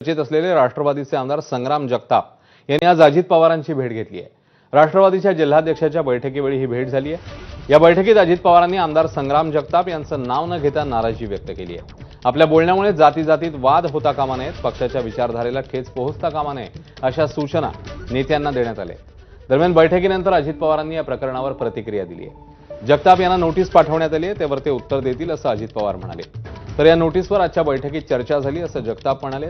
चर्चेत असलेले राष्ट्रवादीचे आमदार संग्राम जगताप यांनी आज अजित पवारांची भेट घेतली आहे. राष्ट्रवादीच्या जिल्हाध्यक्षाच्या बैठकीवेळी ही भेट झाली आहे. या बैठकीत अजित पवारांनी आमदार संग्राम जगताप यांचं नाव न घेता नाराजी व्यक्त केली आहे. आपल्या बोलण्यामुळे जाती जातीत वाद होता कामा नयेत पक्षाच्या विचारधारेला ठेच पोहोचता कामा नये अशा सूचना नेत्यांना देण्यात आल्या दरम्यान बैठकीनंतर अजित पवारांनी या प्रकरणावर प्रतिक्रिया दिली आहे. जगताप यांना नोटीस पाठवण्यात आली आहे त्यावर ते उत्तर देतील असं अजित पवार म्हणाले. तर या नोटीसवर आजच्या बैठकीत चर्चा झाली असं जगताप म्हणाले.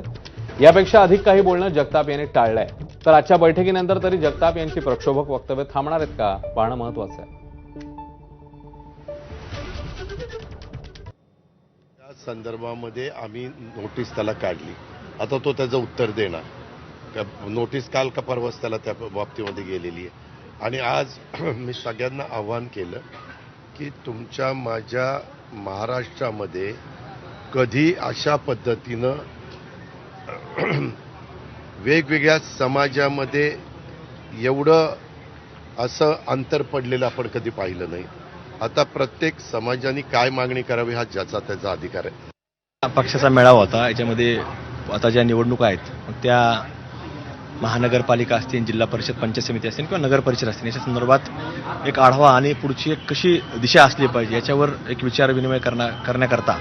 यापेक्षा अधिक काही बोलणं जगताप यांनी टाळलंय. तर आजच्या बैठकीनंतर तरी जगताप यांची प्रक्षोभक वक्तव्य थांबणार आहेत का? पाहणं महत्वाचं आहे. त्या संदर्भामध्ये आम्ही नोटीस त्याला काढली. आता तो त्याचं उत्तर देणार. नोटीस काल का परवाच त्याला त्या बाबतीमध्ये गेलेली आहे. आणि आज मी सगळ्यांना आव्हान केलं की तुमच्या माझ्या महाराष्ट्रामध्ये कधी अशा पद्धतीनं वेगवेगळ्या समाजामध्ये एवढं असं अंतर पडलेलं आपण कधी पाहिलं नाही. आता प्रत्येक समाजाने काय मागणी करावी हा ज्याचा त्याचा अधिकार आहे. पक्षाचा मेळावा होता. याच्यामध्ये आता ज्या निवडणुका आहेत त्या महानगरपालिका असतील जिल्हा परिषद पंचायत समिती असतील किंवा नगर परिषद असतील याच्या संदर्भात एक आढावा आणि पुढची एक कशी दिशा असली पाहिजे याच्यावर एक विचार विनिमय करण्या करण्याकरता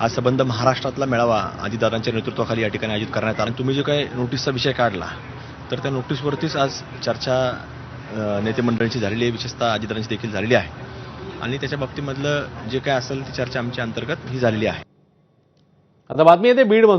आज संबंध महाराष्ट्रातला मेळावा अजितदादांच्या नेतृत्वाखाली या ठिकाणी आयोजित करण्यात आला. तुम्ही जो काही नोटीसचा विषय काढला तर त्या नोटीसवरतीच आज चर्चा नेते मंडळींची झालेली आहे विशेषतः अजितदादांची देखील झालेली आहे. आणि त्याच्या बाबतीमधलं जे काय असेल ती चर्चा आमच्या अंतर्गत ही झालेली आहे. आता बातमी येते बीड